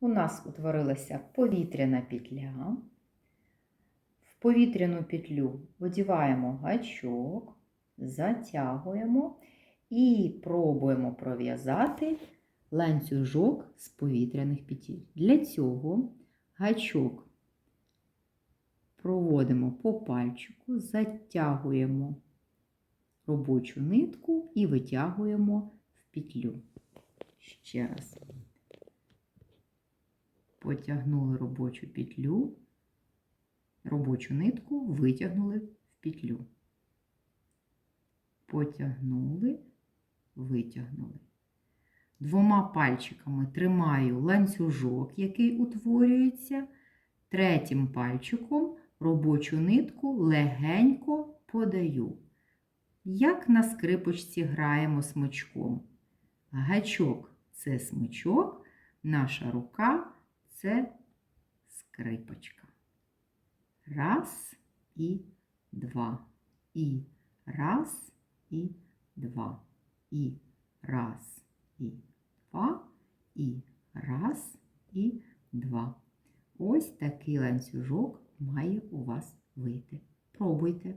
У нас утворилася повітряна петля. В повітряну петлю одіваємо гачок, затягуємо і пробуємо пров'язати ланцюжок з повітряних петель. Для цього гачок проводимо по пальчику, затягуємо робочу нитку і витягуємо в петлю. Ще раз. Потягнули робочу петлю, робочу нитку витягнули в петлю. Потягнули, витягнули. Двома пальчиками тримаю ланцюжок, який утворюється. Третім пальчиком робочу нитку легенько подаю. Як на скрипочці граємо смичком. Гачок це смичок, наша рука скрипочка. Раз і два. І раз і два. І раз і два. І раз і два. Ось такий ланцюжок має у вас вийти. Пробуйте.